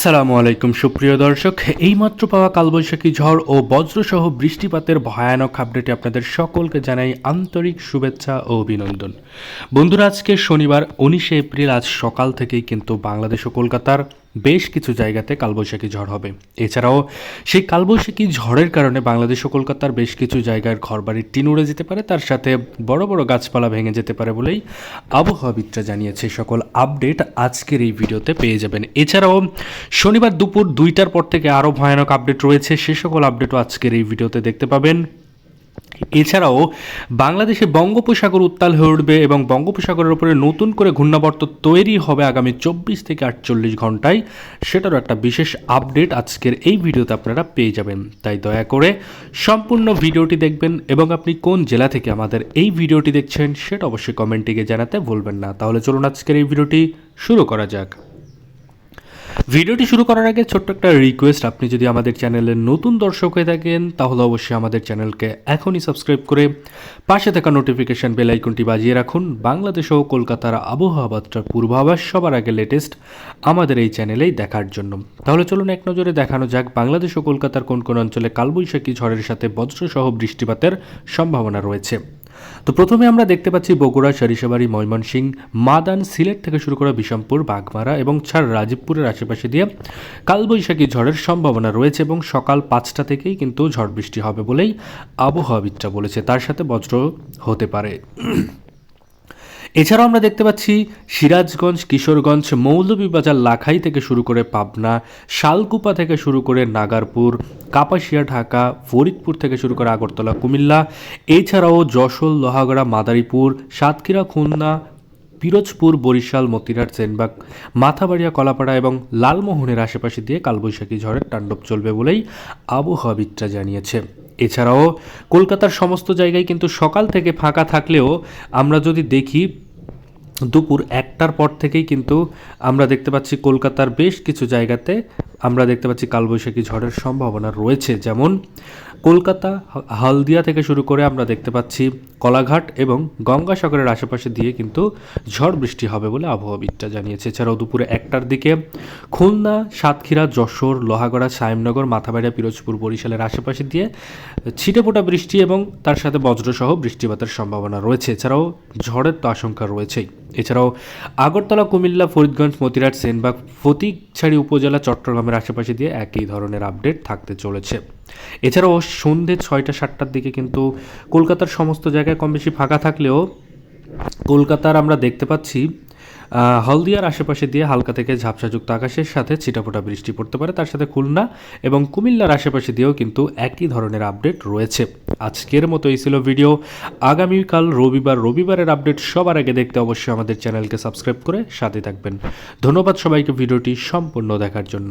আসসালামু আলাইকুম, সুপ্রিয় দর্শক। এইমাত্র পাওয়া কালবৈশাখী ঝড় ও বজ্রসহ বৃষ্টিপাতের ভয়ানক আপডেটে আপনাদের সকলকে জানাই আন্তরিক শুভেচ্ছা ও অভিনন্দন। বন্ধুরা, আজকে শনিবার, উনিশে এপ্রিল, আজ সকাল থেকেই কিন্তু বাংলাদেশ ও কলকাতার বেশ কিছু জায়গাতে কালবৈশাখী ঝড় হবে। এছাড়াও সেই কালবৈশাখী ঝড়ের কারণে বাংলাদেশ ও কলকাতার বেশ কিছু জায়গার ঘরবাড়ির টিন উড়ে যেতে পারে, তার সাথে বড় বড় গাছপালা ভেঙে যেতে পারে বলেই আবহাওয়াবিদরা জানিয়েছে। সকল আপডেট আজকের এই ভিডিওতে পেয়ে যাবেন। এছাড়াও শনিবার দুপুর দুইটার পর থেকে আরও ভয়ানক আপডেট রয়েছে, সে সকল আপডেটও আজকের এই ভিডিওতে দেখতে পাবেন। এছাড়াও বাংলাদেশে বঙ্গোপসাগর উত্তাল হয়ে উঠবে এবং বঙ্গোপসাগরের উপরে নতুন করে ঘূর্ণাবর্ত তৈরি হবে আগামী চব্বিশ থেকে আটচল্লিশ ঘন্টায়। সেটারও একটা বিশেষ আপডেট আজকের এই ভিডিওতে আপনারা পেয়ে যাবেন। তাই দয়া করে সম্পূর্ণ ভিডিওটি দেখবেন এবং আপনি কোন জেলা থেকে আমাদের এই ভিডিওটি দেখছেন সেটা অবশ্যই কমেন্টে গিয়ে জানাতে ভুলবেন না। তাহলে চলুন আজকের এই ভিডিওটি শুরু করা যাক। ভিডিওটি শুরু করার আগে ছোট্ট একটা রিকোয়েস্ট আপনি যদি আমাদের চ্যানেলের নতুন দর্শক হয়ে থাকেন, তাহলে অবশ্যই আমাদের চ্যানেলকে এখনই সাবস্ক্রাইব করে পাশে থাকা নোটিফিকেশন বেল আইকনটি বাজিয়ে রাখুন। বাংলাদেশ ও কলকাতার আবহাওয়া বার্তার পূর্বাভাস সবার আগে লেটেস্ট আমাদের এই চ্যানেলেই দেখার জন্য। তাহলে চলুন এক নজরে দেখানো যাক, বাংলাদেশ ও কলকাতার কোন কোন অঞ্চলে কালবৈশাখী ঝড়ের সাথে বজ্রসহ বৃষ্টিপাতের সম্ভাবনা রয়েছে। তো প্রথমে আমরা দেখতে পাচ্ছি বগুড়া সরিষাবাড়ি ময়মনসিং, মাদান সিলেট থেকে শুরু করা বিষমপুর বাগমারা এবং ছাড় রাজীবপুরের আশেপাশে দিয়ে কালবৈশাখী ঝড়ের সম্ভাবনা রয়েছে এবং সকাল পাঁচটা থেকেই কিন্তু ঝড় বৃষ্টি হবে বলেই আবহাওয়াবিদরা বলেছে। তার সাথে বজ্র হতে পারে। এছাড়াও আমরা দেখতে পাচ্ছি সিরাজগঞ্জ, কিশোরগঞ্জ, মৌলভীবাজার, লাখাই থেকে শুরু করে পাবনা, শালকুপা থেকে শুরু করে নাগারপুর, কাপাসিয়া, ঢাকা, ফরিদপুর থেকে শুরু করে আগরতলা, কুমিল্লা। এছাড়াও যশোর, লোহাগড়া, মাদারীপুর, সাতক্ষীরা, খুলনা, পিরোজপুর, বরিশাল, মতিরাট, সেনবাগ, মাথাবাড়িয়া, কলাপাড়া এবং লালমোহনের আশেপাশে দিয়ে কালবৈশাখী ঝড়ের তাণ্ডব চলবে বলেই আবহাওয়াবিদরা জানিয়েছে। এছাড়াও কলকাতার সমস্ত জায়গায় কিন্তু সকাল থেকে ফাঁকা থাকলেও আমরা যদি দেখি দুপুর একটার পর থেকেই কিন্তু আমরা দেখতে পাচ্ছি কলকাতার বেশ কিছু জায়গাতে আমরা দেখতে পাচ্ছি কালবৈশাখী ঝড়ের সম্ভাবনা রয়েছে। যেমন কলকাতা, হলদিয়া থেকে শুরু করে আমরা দেখতে পাচ্ছি কলাঘাট এবং গঙ্গাসাগরের আশেপাশে দিয়ে কিন্তু ঝড় বৃষ্টি হবে বলে আবহাওয়াবিদরা জানিয়েছে। এছাড়াও দুপুরে একটার দিকে খুলনা, সাতক্ষীরা, যশোর, লোহাগড়া, সায়েমনগর মাথাবাড়িয়া পিরোজপুর, বরিশালের আশেপাশে দিয়ে ছিটেফোঁটা বৃষ্টি এবং তার সাথে বজ্রসহ বৃষ্টিপাতের সম্ভাবনা রয়েছে। এছাড়াও ঝড়ের তো আশঙ্কা রয়েছেই। এছাড়াও আগরতলা, কুমিল্লা, ফরিদগঞ্জ, মতিরাট, সেনবাগ ফটিকছড়ি উপজেলা, চট্টগ্রামের আশেপাশে দিয়ে একই ধরনের আপডেট থাকতে চলেছে। এছাড়াও সন্ধ্যে ছয়টা, সাতটার দিকে কিন্তু কলকাতার সমস্ত জায়গায় কম বেশি ফাঁকা থাকলেও কলকাতার আমরা দেখতে পাচ্ছি হলদিয়ার আশেপাশে দিয়ে হালকা থেকে ঝাপসাযুক্ত আকাশের সাথে ছিটাফোটা বৃষ্টি পড়তে পারে, তার সাথে খুলনা এবং কুমিল্লার আশেপাশে দিয়েও কিন্তু একই ধরনের আপডেট রয়েছে। আজকের মতো এই ছিল ভিডিও। আগামীকাল রবিবার, রবিবারের আপডেট সবার আগে দেখতে অবশ্যই আমাদের চ্যানেলকে সাবস্ক্রাইব করে সাথে থাকবেন। ধন্যবাদ সবাইকে ভিডিওটি সম্পূর্ণ দেখার জন্য।